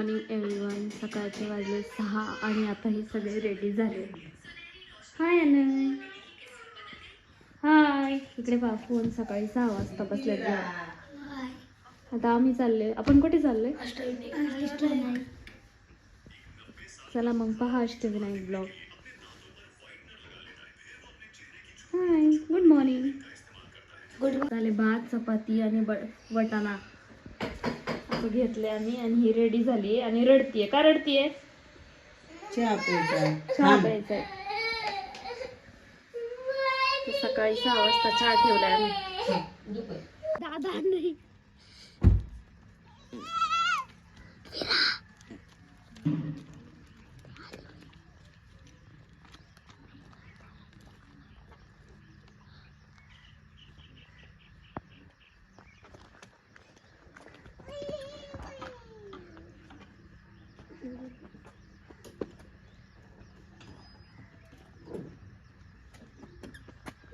Morning everyone सकाळचे वाजले सहा आणि आता हे सगळे रेडी झाले. हाय अनय हाय इकडे फोन सकाळी सहा वाजता बसले आता आम्ही चालले. आपण कुठे चाललोय चला मग पहा Ashtavinayak blog hi good morning good झाले भात चपाती आणि वटाणा. असं घेतले आम्ही आणि ही रेडी झाली आणि रडतीये. का रडतीये? चहा प्यायचा. चहा प्यायचाय तर सकाळी सहा वाजता चहा ठेवलाय आम्ही. दादा नाही.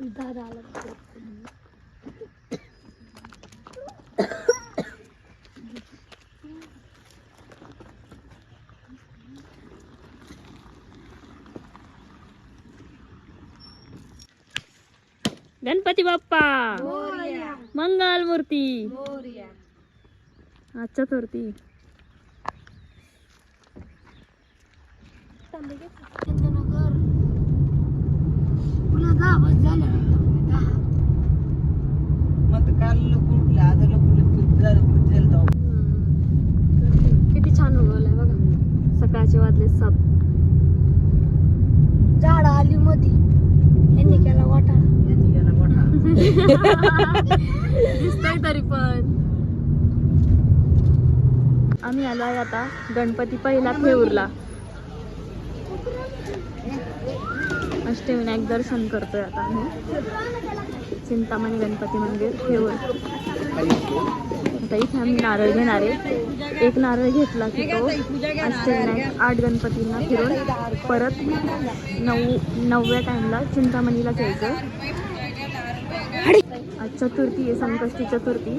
दादा आला गणपती बाप्पा मंगल मूर्ती आज चतुर्थी मग काल लोक उठले आज लोक उठले जाऊ किती छान उगवलंय बघा सकाळचे वाजले सात झाड आली मधी यांनी केला वाटा यांनी याला मोठा दिसतंय तरी पण. आम्ही आलोय आता गणपती पहिला फेऊरला अष्टविनायक दर्शन करतोय आता आम्ही. चिंतामणी गणपती मंदिर थेऊर. आता इथे आम्ही नारळ घेणार आहे. एक नारळ घेतला की तो अष्टविनायक आठ गणपतींना फिरून परत नऊ नवव्या टाईमला चिंतामणीला जायचं चतुर्थी आहे संकष्टी चतुर्थी.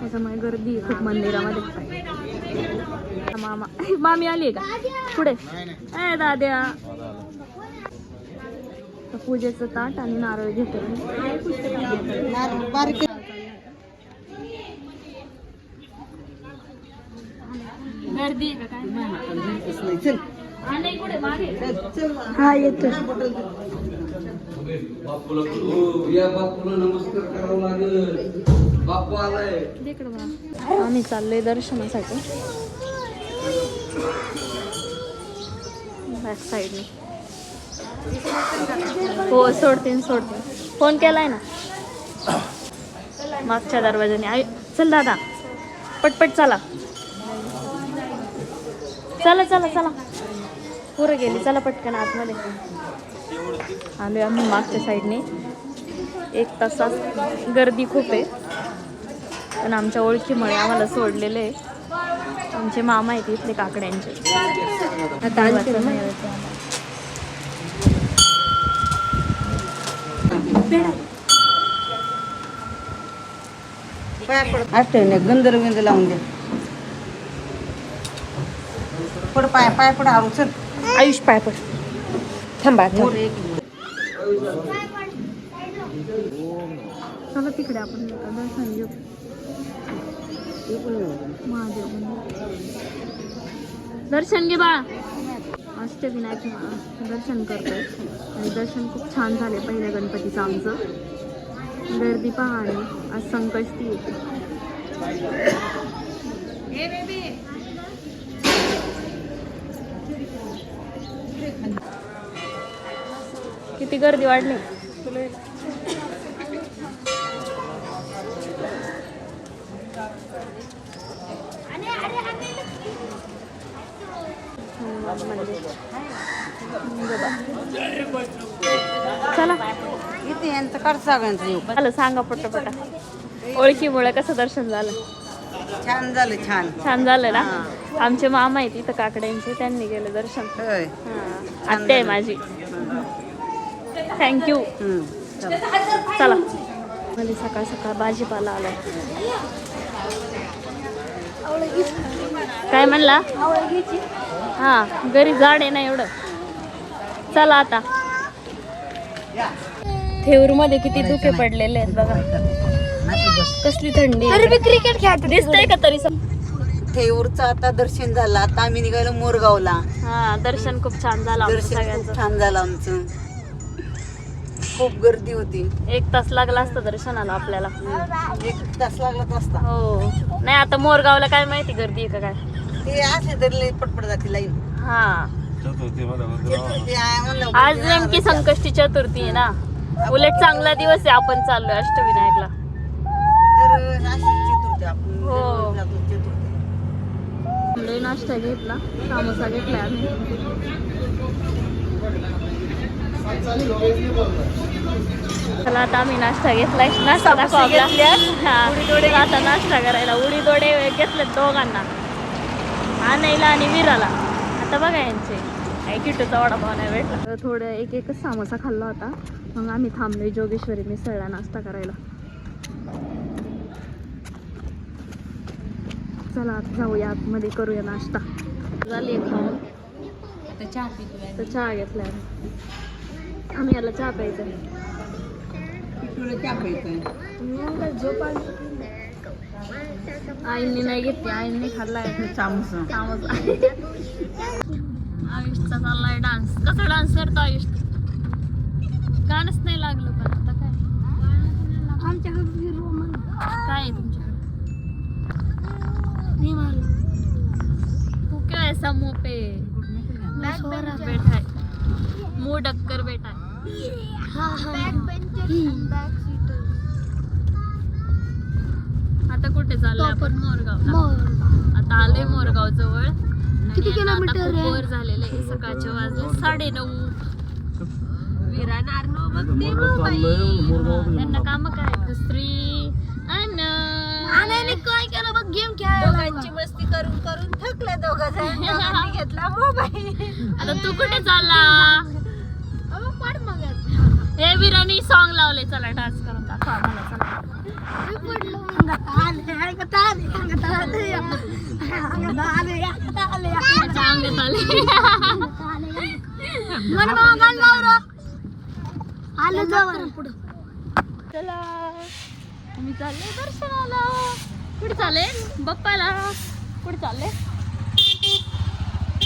त्याच्यामुळे गर्दी आहे खूप मंदिरामध्ये. मामा मामी आली आहे का? पुढे. ए दाद्या. पूजेचं ताट आणि नारळ घेतो गर्दी हा येतो बापूला या बापूला नमस्कार करावं लागेल. बापू आलाय. आम्ही चाललोय दर्शनासाठी. बॅक साईडने हो सोडतीन सोडतीन. फोन केलाय ना? मागच्या दरवाजाने. आई चल दादा. पटपट चला. चला चला चला. पोरं गेली. चला पटकन आतमध्ये. आलोय आम्ही मागच्या साईडने एक तासात गर्दी खूप आहे. पण आमच्या ओळखीमुळे आम्हाला सोडलेले आहे. आमचे मामा आहेत इथले काकड्यांचे. नाही गंधर विंद लावून द्या पुढं पाय पाय पुढं हळू चल. आयुष पाय पड थांबा चला तिकडे आपण दर्शन घेऊ. महादेव. दर्शन घे बा अष्टविनायक दर्शन करतोय. आणि दर्शन खूप छान झाले पहिल्या गणपतीचं आमचं. गर्दी पहा आणि आज संकष्टी आहे किती गर्दी वाढली? चला. इथे यांचं काढ सगळ्यांचं येऊ सांगा पटापटा. ओळखीमुळे कसं दर्शन झालं? छान झालं छान. छान झालं ना. आमचे मामा आहेत इथं काकड्यांचे त्यांनी गेले दर्शन. होय. हा. आत्या आहे माझी. थँक्यू. चला. मला सकाळ सकाळ भाजीपाला आलाय. काय म्हणला? हा घरी झाड आहे ना एवढं. चला आता. थेऊरमध्ये किती धुके पडलेले आहेत बघा. कसली थंडी. क्रिकेट खेळतात दिसतंय का तरी? सम- थेऊरचं आता दर्शन झालं. आता आम्ही निघालो मोरगावला. हा दर्शन खूप छान झालं आमचं दर्शन खूप सगळ्यांचं. छान झालं आमचं. खूप गर्दी होती. एक तास लागला असतं दर्शनाला आपल्याला. एक तास लागलाच असता. हो. नाही आता मोरगावला काय माहिती गर्दी आहे का काय? ते असे तरी लई पटपट जाते लाईन. हा. आज नेमकी संकष्टी चतुर्थी आहे ना. उलट चांगला दिवस आहे आपण चाललोय अष्टविनायकला. तर अशी चतुर्थी आपण हो. दररोज जातो. आमले नाश्ता घेतला सामोसा घेतला आम्ही. चला आता आम्ही नाश्ता घेतलाय. नाश्ता दाखव आपला? हा. आता नाश्ता करायला उडी दोडे घेतले दोघांना. आणायला आणि विराला. आता बघा यांचे. किटूचा वडापाव नाही भेटला. थोडं एक एकच सामोसा खाल्ला होता. मग आम्ही थांबलोय जोगेश्वरी मिसळला नाश्ता करायला. चला आता जाऊया आतमध्ये करूया नाश्ता. झाली आहे खाऊन. तर चहा घेतलाय आम्ही. याला चहा प्यायचा तुला चहा प्यायचा आईने नाही घेतली आईने खाल्लाय. सामोसा समोसा आयुषचा चाललाय डान्स. कसा डान्स करतो आयुष? गाणंच नाही लागलं पण आता काय आमच्याकडे रोमन काय आहे तुमच्याकडे नाही मारलं तू क्या ऐसा मुंह पे बैठा है मुंह ढककर बैठा है हा हा. बॅक आता कुठे चाललोय आपण? मोरगावला सीटर आता आलोय मोरगाव जवळ. किती आणि किलोमीटर? वर झालेलं आहे. सकाळचे वाजले साडे नऊ त्यांना काम काय दुसरी अन आणायला काय केलं बघ गेम खेळायला मस्ती करून करून थकले दोघं जण घेतला मोबाईल. आता तू कुठे चालला? हे विरानी सॉन्ग लावले चला डान्स करून दाखवा आम्हाला चला. त्याच्या अंगात आले आलं. जवळ पुढं चला. आम्ही चालले दर्शनाला. कुठे चालले? बाप्पाला. कुठे चालले?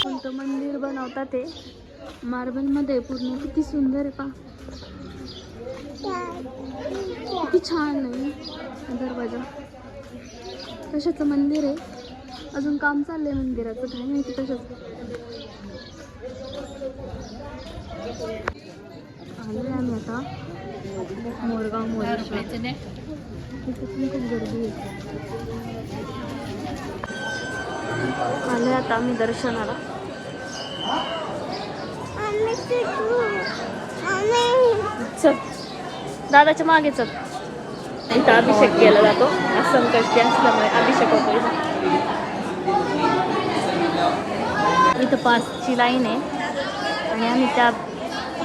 कोणतं मंदिर बनवतात ते? मार्बलमध्ये पूर्ण किती सुंदर आहे पा किती छान आहे. दरवाजा. कशाचं मंदिर आहे? अजून काम चाललंय मंदिराचं. काय माहिती कशाचं? आले आम्ही आता. मोरगाव मोरेश्वर. तिथे पण खूप गर्दी आहे. आलोय आता आम्ही दर्शनाला. चल. दादाच्या मागे चल. इथं अभिषेक केला जातो. असं संकष्टी असल्यामुळे अभिषेक होतो इथं पाचची लाईन आहे. आणि आम्ही त्या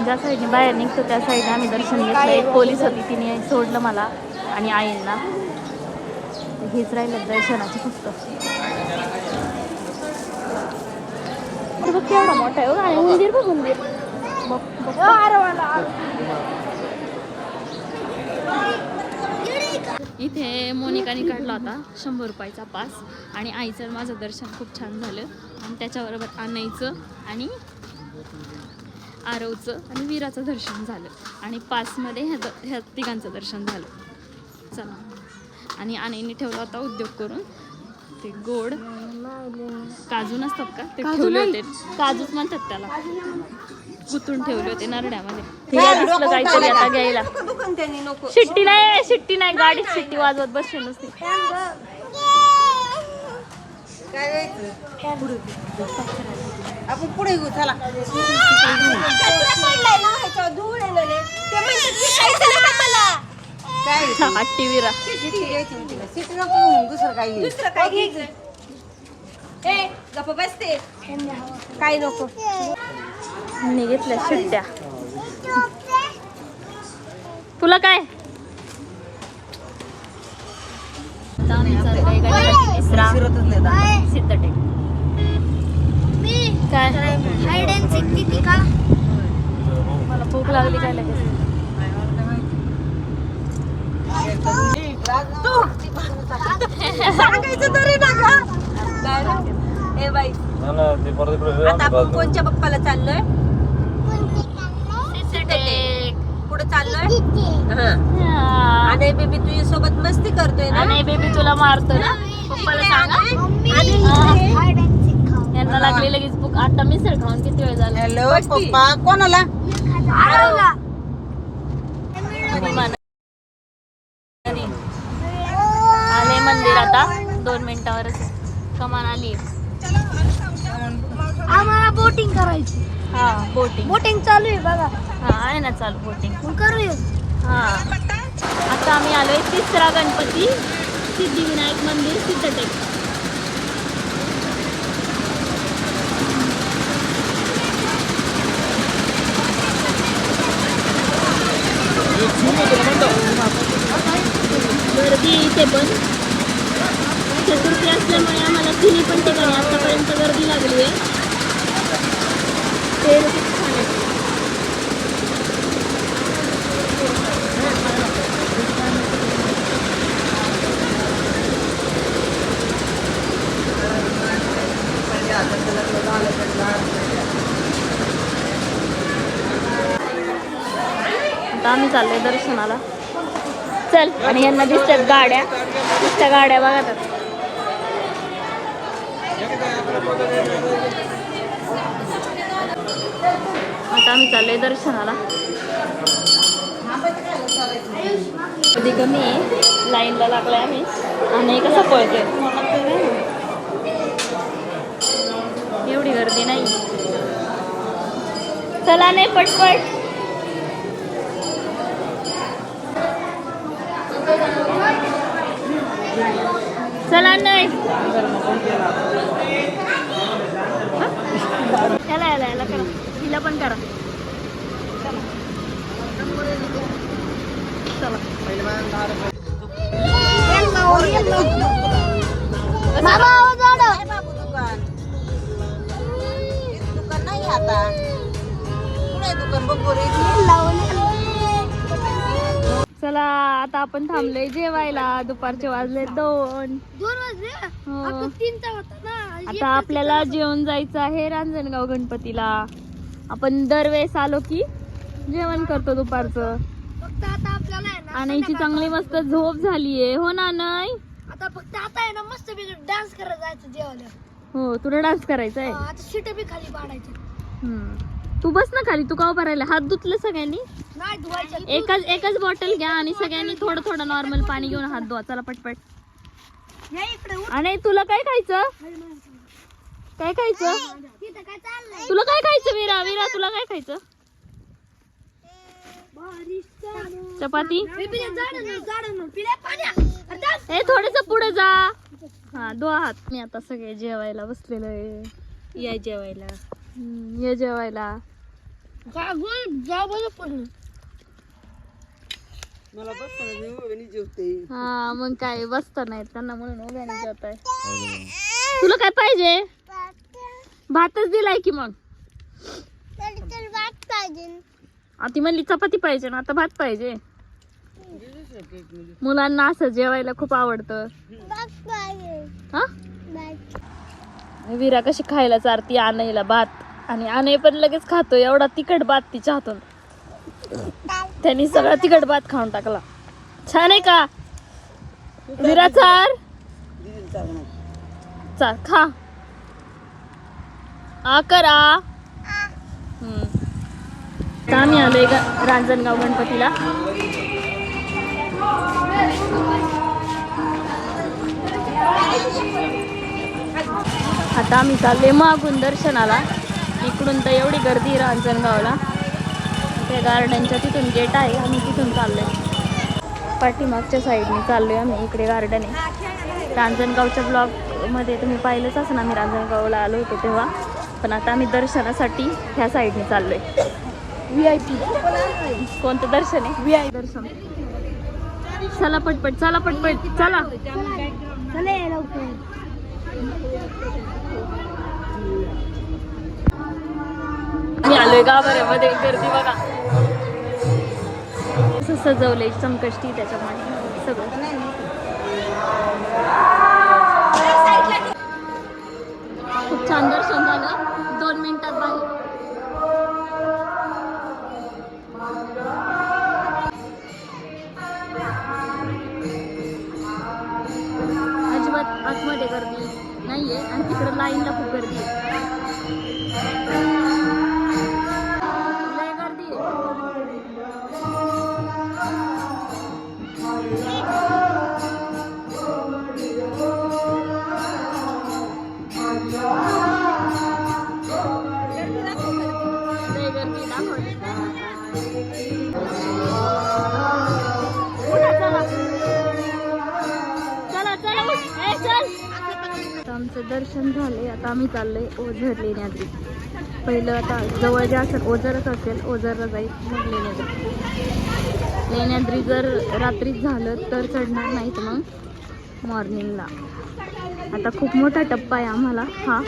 ज्या साईडने बाहेर निघतो त्या साईडने आम्ही दर्शन घेतलं. एक पोलीस होती तिने सोडलं मला आणि आईंना. हेच राहिलं दर्शनाचं फक्त. बघ केवढा मोठा आहे हो. आणि उंदीर बघ उंदीर इथे मोनिकाने काढला होता शंभर रुपयाचा पास. आणि आईचं माझं दर्शन खूप छान झालं. आणि त्याच्याबरोबर आणायचं आणि आरवचं आणि वीराचं दर्शन झालं. आणि पासमध्ये ह्या द ह्या तिघांचं दर्शन झालं. चला. आणि आणाईने ठेवला होता उद्योग करून. ते गोड. काजू नसतात का? ते ठेवले होते. काजूच म्हणतात त्याला. गुतून ठेवले होते नरड्यामध्ये. काय दिसलं काहीतरी आता घ्यायला. दुकान त्यांनी नको. शिट्टी नाही शिट्टी नाही गाडीत शिट्टी वाजवत बसली नुसती. आपण पुढे घेऊ चला. हट्टी विरा. दुसरं दुसरं घ्यायचं? नको? मी घेतल्या शिट्ट्या. तुला काय? मला भूक लागली काय लगेच? तू! सांगायचं तरी ना गं. ए बाई. आता आपण कोणच्या पप्पाला चाललोय? चाललोय? हा. आणि बेबी तुझ्या सोबत मस्ती करतोय ना? आणि बेबी तुला मारतो ना? पप्पाला सांगा. लागली लगेच भूक. आता मिसळ खाऊन किती वेळ झाला? हॅलो पप्पा कोणाला? आले मंदिर आता. दोन मिनिटावरच कमान आली. आम्हाला बोटिंग करायची. हा बोटिंग. बोटिंग चालू आहे बघा. हा आहे ना चालू बोटिंग मग करूया. हा. आता आम्ही आलोय तिसरा गणपती सिद्धिविनायक मंदिर सिद्धटेक गर्दी आहे इथे पण चतुर्थी असल्यामुळे आम्हाला तिन्ही पण ठिकाणी आतापर्यंत गर्दी लागली आहे ते छान आहे. आता आम्ही चाललोय दर्शनाला. चल आणि यांना दिसतात गाड्या. दिसत्या गाड्या बघा तर आता आम्ही चाललोय दर्शनाला. कधी कमी लाईनला लागलाय आम्ही. आणि कसा पळतोय. एवढी गर्दी नाही. चला नाही पटपट. चला नाही. याला याला याला करा. तिला पण करा. दुकान. नाही आता. कुठे दुकान? बघ बरं इथे. चला आता आपण थांबलोय जेवायला. दुपारचे वाजले दोन. दोन वाजले? हो. आता तीनचा होता ना. आता आपल्याला जेवण जायचं आहे रांजणगाव गणपतीला. आपण दरवेळेस आलो की जेवण करतो दुपारचं. फक्त आता आपल्याला आहे ना आणि हिची चांगली मस्त झोप झालीये. हो ना नाही आता फक्त आता आहे ना मस्त डान्स करत जायचं जेवायला. हो तुला डान्स करायचा आहे आता सीट बी खाली पाडायची हम्म. तू बस ना खाली तू का उभा राहिला हात धुतले सगळ्यांनी? नाही धुवायचं एकच एकच बॉटल घ्या आणि सगळ्यांनी थोडं थोडं नॉर्मल पाणी घेऊन हात धुवा. चला पटपट. या इकडे उठ. आणि तुला काय खायचं? काय खायचं? तिथं काय चाललंय तुला काय खायचं वीरा? वीरा तुला काय खायचं? चपाती? ए थोडस पुढे जा. हा दो हात. मी आता सगळे जेवायला बसलेलो आहे. या जेवायला. ये जेवायला. मला बस जेवते. हा मग काय बसता नाहीत त्यांना म्हणून उभ्याने जेवत आहे तुला काय पाहिजे? भातच दिलाय की मग? आधी म्हणली चपाती पाहिजे ना आता भात पाहिजे. मुलांना असं जेवायला खूप आवडतं. हा? विरा कशी खायला चारती आनईला भात. आणि आणि पण लगेच खातो एवढा तिखट भात तिच्या हातून. त्यांनी सगळा तिखट भात खाऊन टाकला. छान आहे का? विरा चार खा. आ करा. आम्ही आलोय ग- रांजणगाव गणपतीला. आता आम्ही चाललोय मागून दर्शनाला. इकडून तर एवढी गर्दी आहे रांजणगावला. त्या गार्डनच्या तिथून गेट आहे आम्ही तिथून चाललोय. पाठीमागच्या साईडने चाललोय आम्ही इकडे गार्डन आहे. रांजणगावच्या ब्लॉगमध्ये तुम्ही पाहिलंच असं आम्ही रांजणगावला आलो होतो तेव्हा. पण आता आम्ही दर्शनासाठी ह्या साईडने चाललोय. व्ही आय पी कोणतं दर्शन आहे? व्ही आय दर्शन. चला पटपट चला पटपट चला. चले लवकर चाललोय गाभाऱ्यामध्ये गर्दी बघा. असं सजवलंय संकष्टी त्याच्यामध्ये. सगळं. खूप छान दर्शन झालं. दोन मिनिटात बाहेर. अजिबात आतमध्ये गर्दी नाहीये. आणि तिकडे लाईनला खूप गर्दी आहे. आमचं दर्शन झाले आता आम्ही चाललोय ओझर लेण्यात पहिलं आता जवळ जे असेल ओझरच असेल ओझरला जाईल मग लेण्याद्री लेण्याद्री जर रात्रीच झालं तर चढणार नाहीत मग मॉर्निंगला. आता खूप मोठा टप्पा आहे आम्हाला हा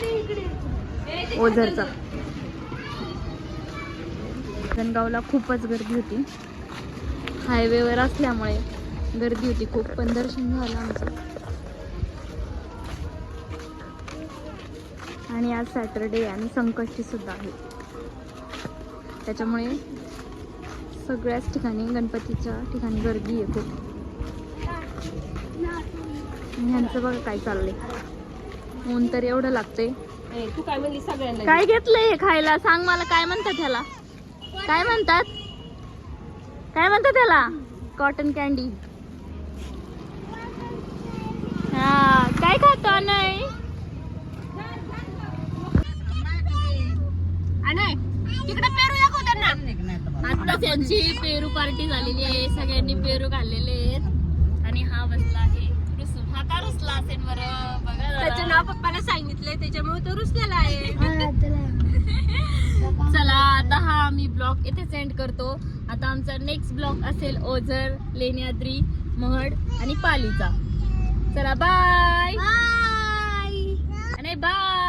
ओझरचा. गणगावला खूपच गर्दी होती. हायवेवर असल्यामुळे गर्दी होती खूप पण दर्शन झालं आमचं. आणि आज सॅटरडे आणि संकष्टी सुद्धा आहे. त्याच्यामुळे सगळ्याच ठिकाणी गणपतीच्या ठिकाणी गर्दी आणि ह्यांचं बघा काय चाललंय. ऊन तर एवढं लागतंय. तू काय म्हणली सगळ्यांना? काय घेतलंय खायला? सांग मला काय म्हणतात ह्याला? काय म्हणतात? काय म्हणतात त्याला कॉटन कॅन्डी हा काय खातो नाही तिकडे पेरू दाखव त्यांना आता त्यांची पेरू पार्टी झालेली आहे. सगळ्यांनी पेरू खाल्लेले आहेत. आणि हा बसला आहे. रुसून हा का रुसला असेल बरं? बघा जरा. त्याचं नाव पप्पाला सांगितलंय. त्याच्यामुळे तो रुसलेला आहे. चला आता हा आम्ही ब्लॉग इथे सेंड करतो. आता आमचा नेक्स्ट ब्लॉग असेल ओझर लेण्याद्री महड आणि पालीचा. चला बाय. आणि बाय.